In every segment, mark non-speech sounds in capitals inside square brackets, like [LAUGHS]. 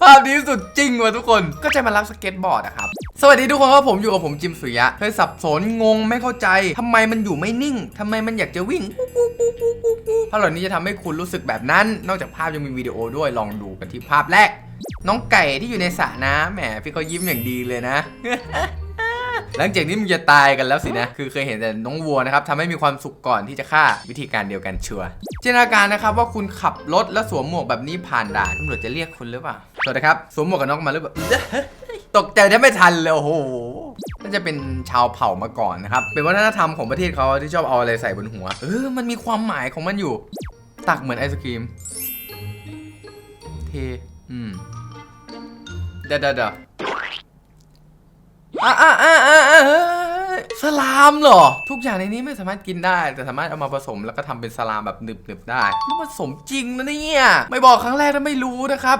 ภาพนี้สุดจริงว่ะทุกคนก็จะมารับสเก็ตบอร์ดอะครับ สวัสดีทุกคนครับผมอยู่กับผมจิมสุริยะเคยสับสนงงไม่เข้าใจทำไมมันอยู่ไม่นิ่งทำไมมันอยากจะวิ่งภาพเหล่านี้จะทำให้คุณรู้สึกแบบนั้น นอกจากภาพยังมีวิดีโอด้วยลองดูกันที่ภาพแรก น้องไก่ที่อยู่ในสระน้ำแหมพี่เขายิ้มอย่างดีเลยนะ หลังจากนี้มึงจะตายกันแล้วสินะ คือเคยเห็นแต่น้องวัวนะครับทำให้มีความสุขก่อนที่จะฆ่าวิธีการเดียวกันเชัวจินตนาการนะครับว่าคุณขับรถแล้วสวมหมวกแบบนี้ผ่านด่านตำรวจจะเรียกคุณหรือเปล่าสวัสดีครับสวมหมวกกันน็อกมาหรือเปล่าตกใจแทบไม่ทันเลยโอ้โหน่าจะเป็นชาวเผ่ามาก่อนนะครับ เป็นวัฒนธรรมของประเทศเขาที่ชอบเอาอะไรใส่บนหัว เออ มันมีความหมายของมันอยู่ ตักเหมือนไอศครีม เท อืมเดี๋ยวเดี๋ยวเดี๋ยวอะอะอะอะอะเฮ้ย สลามเหรอ ทุกอย่างในนี้ไม่สามารถกินได้ แต่สามารถเอามาผสมแล้วก็ทำเป็นสลามแบบหนึบหนึบได้นี่มันสมจริงนะเนี่ย ไม่บอกครั้งแรกถ้าไม่รู้นะครับ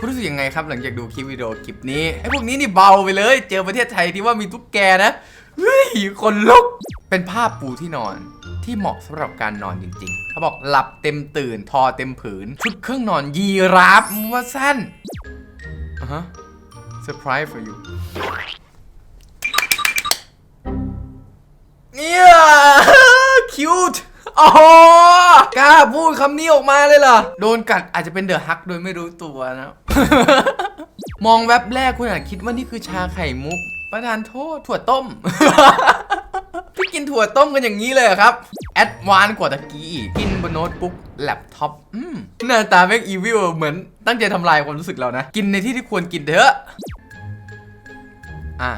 คุณรู้สึกยังไงครับหลังจากดูคลิปวิดีโอคลิปนี้ไอ้พวกนี้นี่เบาไปเลย เจอประเทศไทยที่ว่ามีตุ๊กแกนะเฮ้ยคนลุกเป็นภาพปูที่นอน ที่เหมาะสำหรับการนอนจริงๆ เขาบอกหลับเต็มตื่น ทอเต็มผืน ชุดเครื่องนอนยีราฟว่าสั้นอะฮะเซอร์ไพรส์ for you เนี่ยคิวต์อ๋อกล้าพูดคำนี้ออกมาเลยเหรอ โดนกัดอาจจะเป็นเดอะฮักโดยไม่รู้ตัวนะ มองแว็บแรกคุณอาจคิดว่านี่คือชาไข่มุก ประทานโทษถั่วต้ม พี่กินถั่วต้มกันอย่างนี้เลยครับ แอดวานกว่าตะกี้อีกกินบนโน้ตบุ๊กแล็ปท็อปอืมหน้าตาแม่งอีวิลเหมือนตั้งใจทำลายความรู้สึกเรานะ กินในที่ที่ควรกินเถอะ อะ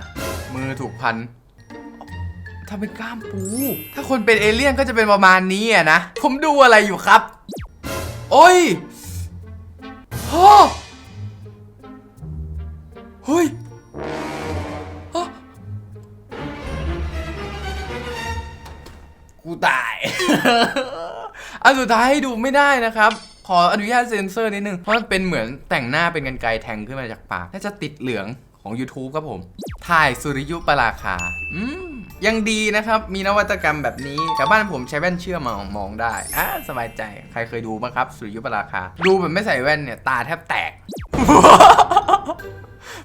มือถูกพันทำเป็นกล้ามปู ถ้าคนเป็นเอเลี่ยนก็จะเป็นประมาณนี้อะนะ ผมดูอะไรอยู่ครับ โอ้ยฮะเฮ้ย กูตาย อันสุดท้ายให้ดูไม่ได้นะครับ ขออนุญาตเซ็นเซอร์นิดนึง เพราะมันเป็นเหมือนแต่งหน้าเป็นกันไกรแทงขึ้นมาจากปาก น่าจะติดเหลืองของ YouTube ครับผม ถ่ายสุริยุปราคา อืม ยังดีนะครับ มีนวัตกรรมแบบนี้กับบ้านผมใช้แว่นเชื่อมมองมองได้อะสบายใจ ใครเคยดูบ้างครับ สุริยุปราคา ดูแบบไม่ใส่แว่นเนี่ย ตาแทบแตก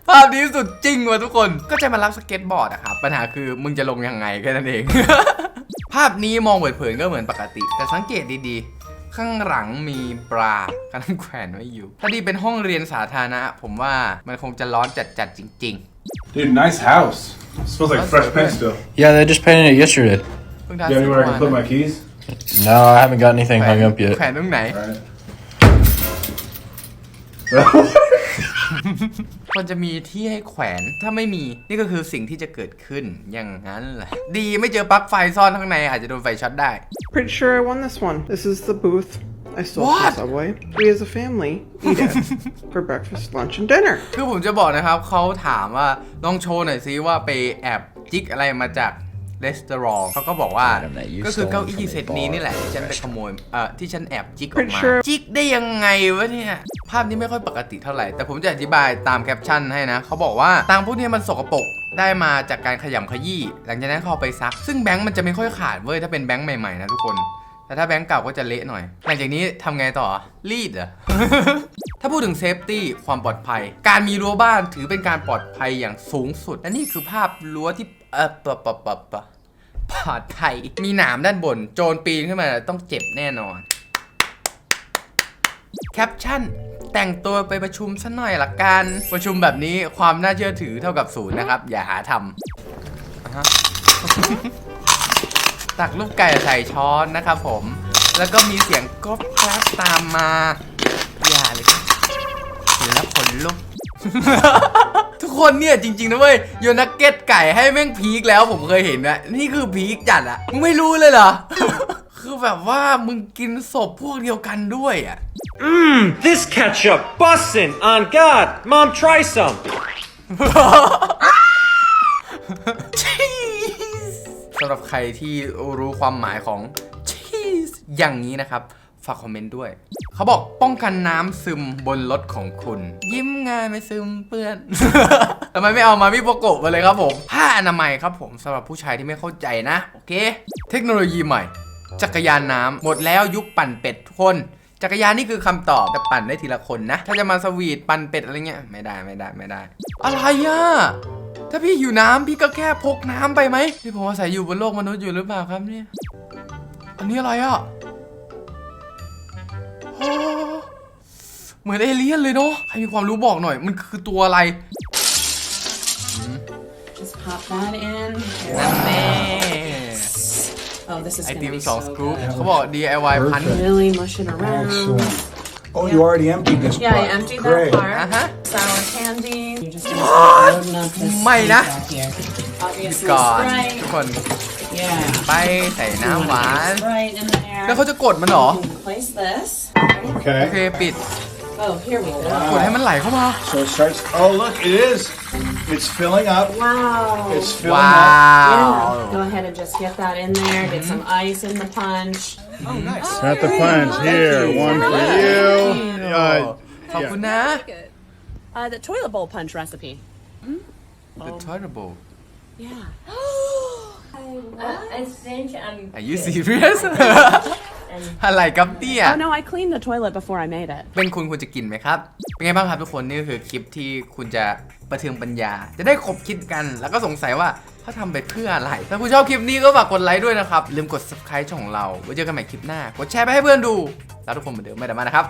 ภาพนี้สุดจริงว่ะทุกคน ก็จะมารับสเก็ตบอร์ดอะครับ ปัญหาคือมึงจะลงยังไงแค่นั้นเอง ภาพนี้มองเผินๆก็เหมือนปกติ แต่สังเกตดีๆ ข้างหลังมีบรากำลังแขวนไว้อยู่ ถ้าดีเป็นห้องเรียนสาธารณะ ผมว่ามันคงจะร้อนจัดๆจริง Dude, nice house. smells like That's fresh so paint good. still. Yeah, they just painted it yesterday. ๆเพิ่งทา You have สี anywhere I เมื่อ can วาน put my keys? No, I haven't got anything แขวน hung up yet. แขวนตรงไหน Alright. ควรจะมีที่ให้แขวน ถ้าไม่มี นี่ก็คือสิ่งที่จะเกิดขึ้น อย่างนั้นแหละ ดีไม่เจอปลั๊กไฟซ่อนข้างใน อาจจะโดนไฟช็อตได้ Pretty sure I won this one. This is the booth I stole What? from Subway. We as a family eat at for breakfast, lunch, and dinner. คือผมจะบอกนะครับ เขาถามว่าลองโชว์หน่อยซิว่าไปแอบจิกอะไรมาจาก รีสตอรองเขาก็บอกว่า Adam, that you ก็คือ stole เก้า from อี้ a เซตนี้ bar นี่แหละ or ที่ฉันไปขโมยเอ่อที่ฉันแอบจิกออก Pretty มา sure จิกได้ยังไงวะเนี่ย ภาพนี้ไม่ค่อยปกติเท่าไหร่ แต่ผมจะอธิบายตามแคปชั่นให้นะเขาบอกว่าตังค์พวกนี้มันสกปรกได้มาจากการขยำขยี้หลังจากนั้นเขาเอาไปซัก ซึ่งแบงค์มันจะไม่ค่อยขาดเว้ยถ้าเป็นแบงค์ใหม่ๆนะทุกคน แต่ถ้าแบงค์เก่าก็จะเละหน่อย หลังจากนี้ทำไงต่อ รีดเหรอ ถ้าพูดถึงเซฟตี้ความปลอดภัย การมีรั้วบ้านถือเป็นการปลอดภัยอย่างสูงสุด และนี่คือภาพรั้วที่เออปะปะปะปะปลอดภัย มีหนามด้านบน โจรปีนขึ้นมาต้องเจ็บแน่นอน แคปชั่น แต่งตัวไปประชุมซะหน่อยละกัน ประชุมแบบนี้ความน่าเชื่อถือเท่ากับศูนย์นะครับ อย่าหาทำ ตักลูกไก่ใส่ช้อนนะครับผม แล้วก็มีเสียงก๊อบแก๊บตามมา อย่าเลยครับเห็นแล้วขนลุกทุกคนเนี่ยจริงๆนะเว้ยโยนนักเก็ตไก่ให้แม่งพีคแล้วผมเคยเห็นนะนี่คือพีคจัดอะมึงไม่รู้เลยเหรอ คือแบบว่ามึงกินศพพวกเดียวกันด้วยอะ Mmm, this ketchup bussin' on God. Mom, try some. สำหรับใครที่รู้ความหมายของชีสอย่างนี้นะครับ ฝากคอมเมนต์ด้วย เขาบอกป้องกันน้ำซึมบนรถของคุณ ยิ้มง่ายไม่ซึมเปื้อน ทำไมไม่เอามามิโปโกะมาเลยครับผมผ้าอนามัยครับผมสำหรับผู้ชายที่ไม่เข้าใจนะ โอเค เทคโนโลยีใหม่ จักรยานน้ำหมดแล้วยุคปั่นเป็ดทุกคนจักรยานนี่คือคำตอบแต่ปั่นได้ทีละคนนะ ถ้าจะมาสวีทปั่นเป็ดอะไรเงี้ยไม่ได้ไม่ได้ไม่ได้ อะไรอะ ถ้าพี่อยู่น้ำพี่ก็แค่พกน้ำไปไหมพี่ผมอาศัยอยู่บนโลกมนุษย์อยู่หรือเปล่าครับเนี่ย อันนี้อะไรอะโอ้เหมือนเอเลี่ยนเลยเนาะใครมีความรู้บอกหน่อย มันคือตัวอะไร Just pop that in. นั่นแน่ Oh, this is ไอ gonna ติม be สอง so สกู๊ป good. เขาบอก DIY พัน Really mush it around. Excellent. Oh, you already emptied this Yeah, I part. emptied Great. that part. อ่ะฮะ Sour candy. You're just gonna start loading up this May stuff na. out here. Obviously, ก่อน Sprite. ทุกคน Yeah. ไปใส่น้ำหวาน Sprite in แล้ว there. เขาจะกดมันเหรอ You can Place this. โอเค Okay. ปิด Oh, here we กด go. ให้มันไหลเข้ามา So it starts. Oh, look, it is. It's filling up. Wow. It's filling ว้า up. ว to just get that in there, get some mm-hmm. ice in the punch. Oh, nice. The punch here. One for you. Uh, yeah. yeah. Uh, the toilet bowl punch recipe. Mm. Um, the toilet bowl. Yeah. [GASPS] I, I think I'm. Are you serious? [LAUGHS] [LAUGHS] อะไรกับเนี่ย Oh no, I cleaned the toilet before I made it. เป็นคุณคุณจะกินไหมครับ เป็นไงบ้างครับทุกคนนี่ก็คือคลิปที่คุณจะประเทืองปัญญา จะได้คบคิดกัน แล้วก็สงสัยว่าเขาทำไปเพื่ออะไร ถ้าคุณชอบคลิปนี้ก็ฝากกดไลค์ด้วยนะครับ ลืมกด subscribe ช่องของเรา ไว้เจอกันใหม่คลิปหน้า กดแชร์ไปให้เพื่อนดู แล้วทุกคนเหมือนเดิมไม่ได้มานะครับ